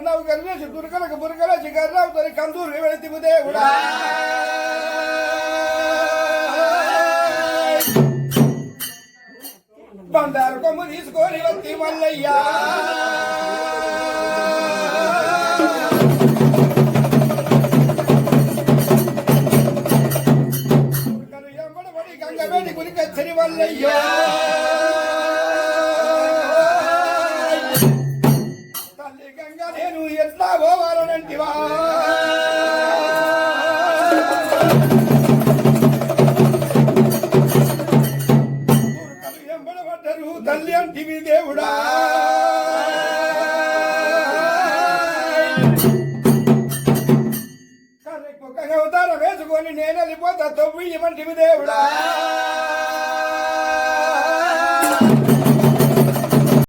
దుర్గలకు బుర్గల చిగర్రావు తొలి కందూరు వెళితివు దేవుడా బండారు కొమ్ము తీసుకొని వచ్చి మల్లయ్యా దుర్గలు ఎంబడబడి గంగవేడి గురికచ్చరి మల్లయ్యా నేను ఎట్లా పోవాలనంటివా ఎంబడబడ్డరు తల్లి అంటివి దేవుడా. కర్రె అవతారం వేసుకొని నేను వెళ్ళిపోతా తొవ్వి ఇవ్వంటివి దేవుడా.